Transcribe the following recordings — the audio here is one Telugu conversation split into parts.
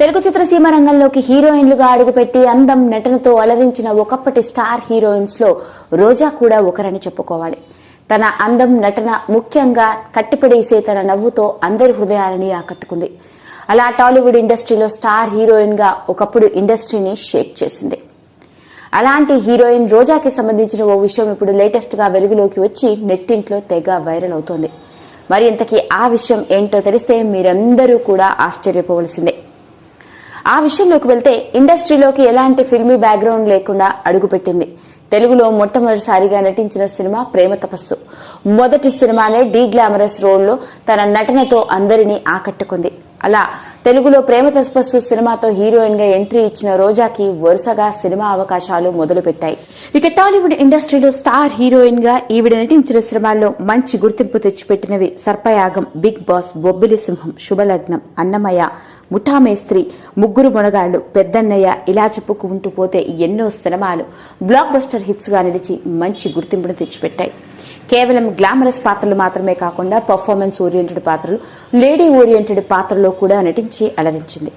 తెలుగు చిత్రసీమ రంగంలోకి హీరోయిన్లుగా అడుగుపెట్టి అందం నటనతో అలరించిన ఒకప్పటి స్టార్ హీరోయిన్స్లో రోజా కూడా ఒకరని చెప్పుకోవాలి. తన అందం నటన ముఖ్యంగా కట్టిపడేసే తన నవ్వుతో అందరి హృదయాలని ఆకట్టుకుంది. అలా టాలీవుడ్ ఇండస్ట్రీలో స్టార్ హీరోయిన్గా ఒకప్పుడు ఇండస్ట్రీని షేక్ చేసింది. అలాంటి హీరోయిన్ రోజాకి సంబంధించిన ఓ విషయం ఇప్పుడు లేటెస్ట్గా వెలుగులోకి వచ్చి నెట్టింట్లో తెగ వైరల్ అవుతోంది. మరి ఇంతకీ ఆ విషయం ఏంటో తెలిస్తే మీరందరూ కూడా ఆశ్చర్యపోవలసిందే. ఆ విషయంలోకి వెళ్తే ఇండస్ట్రీలోకి ఎలాంటి ఫిల్మీ బ్యాక్గ్రౌండ్ లేకుండా అడుగుపెట్టింది. తెలుగులో మొట్టమొదటిసారిగా నటించిన సినిమా ప్రేమ తపస్సు. మొదటి సినిమానే డీ గ్లామరస్ రోల్లో తన నటనతో అందరినీ ఆకట్టుకుంది. అలా తెలుగులో ప్రేమ తస్పస్సు సినిమాతో హీరోయిన్గా ఎంట్రీ ఇచ్చిన రోజాకి వరుసగా సినిమా అవకాశాలు మొదలుపెట్టాయి. ఇక టాలీవుడ్ ఇండస్ట్రీలో స్టార్ హీరోయిన్గా ఈవిడ నటించిన సినిమాల్లో మంచి గుర్తింపు తెచ్చిపెట్టినవి సర్పయాగం బిగ్ బాస్ బొబ్బిలి సింహం శుభలగ్నం అన్నమయ్య ముఠామేస్త్రి ముగ్గురు మొనగాళ్ళు పెద్దన్నయ్య ఇలా చెప్పుకుంటూ పోతే ఎన్నో సినిమాలు బ్లాక్ బస్టర్ హిట్స్గా నిలిచి మంచి గుర్తింపును తెచ్చిపెట్టాయి. కేవలం గ్లామరస్ పాత్రలు మాత్రమే కాకుండా పర్ఫార్మెన్స్ ఓరియంటెడ్ పాత్రలు లేడీ ఓరియంటెడ్ పాత్రలో కూడా నటించి అలరించింది.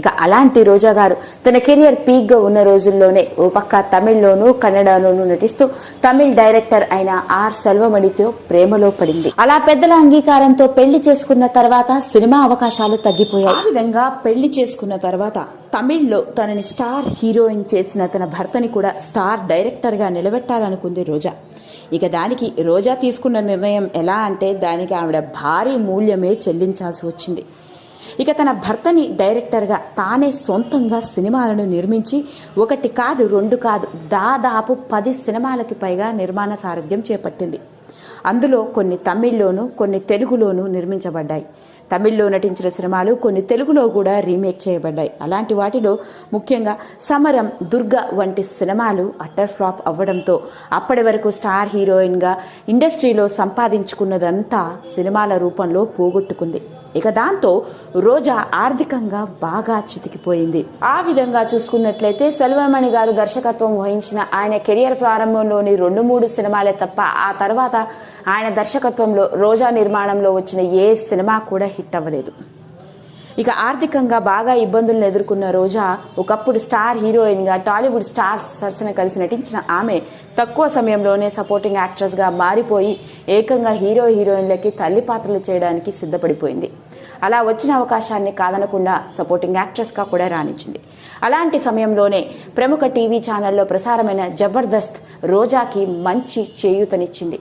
ఇక అలాంటి రోజా గారు తన కెరియర్ పీక్గా ఉన్న రోజుల్లోనే ఓ పక్క తమిళ్ళోనూ కన్నడలోనూ నటిస్తూ తమిళ్ డైరెక్టర్ అయిన ఆర్ సెల్వమణితో ప్రేమలో పడింది. అలా పెద్దల అంగీకారంతో పెళ్ళి చేసుకున్న తర్వాత సినిమా అవకాశాలు తగ్గిపోయాయి. ఆ విధంగా పెళ్ళి చేసుకున్న తర్వాత తమిళ్ళో తనని స్టార్ హీరోయిన్ చేసిన తన భర్తని కూడా స్టార్ డైరెక్టర్గా నిలబెట్టాలనుకుంది రోజా. ఇక దానికి రోజా తీసుకున్న నిర్ణయం ఎలా అంటే దానికి ఆవిడ భారీ మూల్యమే చెల్లించాల్సి వచ్చింది. ఇక తన భర్తని డైరెక్టర్గా తానే సొంతంగా సినిమాలను నిర్మించి ఒకటి కాదు రెండు కాదు దాదాపు పది సినిమాలకి పైగా నిర్మాణ సారథ్యం చేపట్టింది. అందులో కొన్ని తమిళ్ళోను కొన్ని తెలుగులోనూ నిర్మించబడ్డాయి. తమిళ్ళో నటించిన సినిమాలు కొన్ని తెలుగులో కూడా రీమేక్ చేయబడ్డాయి. అలాంటి వాటిలో ముఖ్యంగా సమరం దుర్గ వంటి సినిమాలు అట్టర్ ఫ్లాప్ అవ్వడంతో అప్పటి వరకు స్టార్ హీరోయిన్గా ఇండస్ట్రీలో సంపాదించుకున్నదంతా సినిమాల రూపంలో పోగొట్టుకుంది. ఇక దాంతో రోజా ఆర్థికంగా బాగా చితికిపోయింది. ఆ విధంగా చూసుకున్నట్లయితే సెల్వమణి గారు దర్శకత్వం వహించిన ఆయన కెరియర్ ప్రారంభంలోని రెండు మూడు సినిమాలే తప్ప ఆ తర్వాత ఆయన దర్శకత్వంలో రోజా నిర్మాణంలో వచ్చిన ఏ సినిమా కూడా హిట్ అవ్వలేదు. ఇక ఆర్థికంగా బాగా ఇబ్బందులను ఎదుర్కొన్న రోజా ఒకప్పుడు స్టార్ హీరోయిన్గా టాలీవుడ్ స్టార్ సరసన కలిసి నటించిన ఆమె తక్కువ సమయంలోనే సపోర్టింగ్ యాక్ట్రెస్గా మారిపోయి ఏకంగా హీరో హీరోయిన్లకి తల్లి పాత్రలు చేయడానికి సిద్ధపడిపోయింది. అలా వచ్చిన అవకాశాన్ని కాదనకుండా సపోర్టింగ్ యాక్ట్రెస్గా కూడా రాణించింది. అలాంటి సమయంలోనే ప్రముఖ టీవీ ఛానల్లో ప్రసారమైన జబర్దస్త్ రోజాకి మంచి చేయూతనిచ్చింది.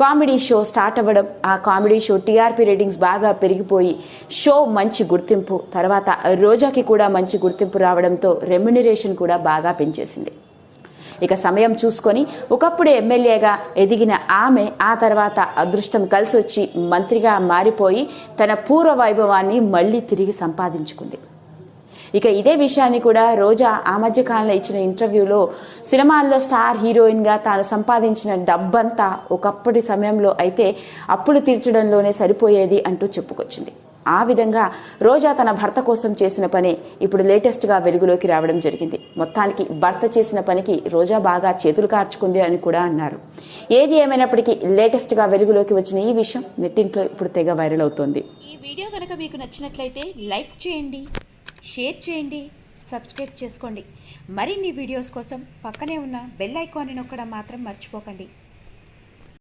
కామెడీ షో స్టార్ట్ అవ్వడం ఆ కామెడీ షో టీఆర్పీ రేటింగ్స్ బాగా పెరిగిపోయి షో మంచి గుర్తింపు తర్వాత రోజాకి కూడా మంచి గుర్తింపు రావడంతో రెమ్యునరేషన్ కూడా బాగా పెంచేసింది. ఇక సమయం చూసుకొని ఒకప్పుడు ఎమ్మెల్యేగా ఎదిగిన ఆమె ఆ తర్వాత అదృష్టం కలిసి వచ్చి మంత్రిగా మారిపోయి తన పూర్వ వైభవాన్ని మళ్ళీ తిరిగి సంపాదించుకుంది. ఇక ఇదే విషయాన్ని కూడా రోజా ఆ మధ్య కాలంలో ఇచ్చిన ఇంటర్వ్యూలో సినిమాల్లో స్టార్ హీరోయిన్గా తాను సంపాదించిన డబ్బంతా ఒకప్పటి సమయంలో అయితే అప్పులు తీర్చడంలోనే సరిపోయేది అంటూ చెప్పుకొచ్చింది. ఆ విధంగా రోజా తన భర్త కోసం చేసిన పనే ఇప్పుడు లేటెస్ట్గా వెలుగులోకి రావడం జరిగింది. మొత్తానికి భర్త చేసిన పనికి రోజా బాగా చేతులు కార్చుకుంది అని కూడా అన్నారు. ఏది ఏమైనప్పటికీ లేటెస్ట్గా వెలుగులోకి వచ్చిన ఈ విషయం నెట్టింట్లో ఇప్పుడు తెగ వైరల్ అవుతోంది. ఈ వీడియో కనుక మీకు నచ్చినట్లయితే లైక్ చేయండి షేర్ చేయండి సబ్స్క్రైబ్ చేసుకోండి. మరిన్ని వీడియోస్ కోసం పక్కనే ఉన్న బెల్ ఐకాన్ని నొక్కడం మాత్రం మర్చిపోకండి.